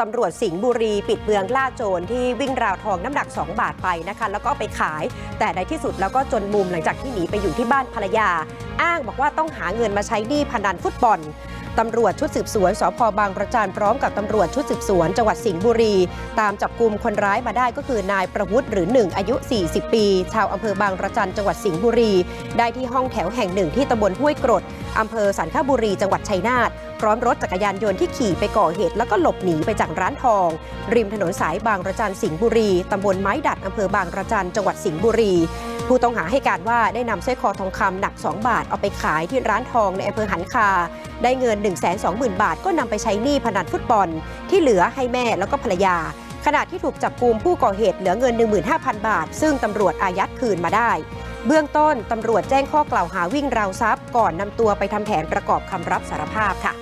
ตำรวจสิงห์บุรีปิดเมืองล่าโจรที่วิ่งราวทองน้ำหนัก 2 บาทไปนะคะแล้วก็ไปขาย แต่ในที่สุดแล้วก็จนมุมหลังจากที่หนีไปอยู่ที่บ้านภรรยา อ้างบอกว่าต้องหาเงินมาใช้หนี้พนันฟุตบอลตำรวจชุดสืบสวนสพบางประจานพร้อมกับตำรวจชุดสืบสวนจังหวัดสิงห์บุรี ตามจับกลุ่มคนร้ายมาได้ก็คือนายประวุฒิหรือหนึ่งอายุ 40 ปี ชาวอำเภอบางประจันจังหวัดสิงห์บุรี ได้ที่ห้องแถวแห่งหนึ่งที่ตำบลห้วยกรดอำเภอสันคบุรีจังหวัดชัยนาท พร้อมรถจักรยานยนต์ที่ขี่ไปก่อเหตุ แล้วก็หลบหนีไปจากร้านทอง ริมถนนสายบางระจันสิงห์บุรีตำบลไม้ดัดอำเภอบางระจันจังหวัดสิงห์บุรี ผู้ต้องหาให้การว่าได้นำสร้อยคอทองคำหนัก 2 บาทเอาไปขายที่ร้านทองในอำเภอหันคา ได้เงิน 1 2 0 0 0 0 บาทก็นำไปใช้หนี้พนันฟุตบอล ที่เหลือให้แม่แล้วก็ภรรยาขณะที่ถูกจับกลุ่มผู้ก่อเหตุเหลือเงิน 15,000 บาท ซึ่งตำรวจอายัดคืนมาได้ เบื้องต้นตำรวจแจ้งข้อกล่าวหาวิ่งราวทรัพย์ ก่อนนำตัวไปทำแผนประกอบคำรับสารภาพค่ะ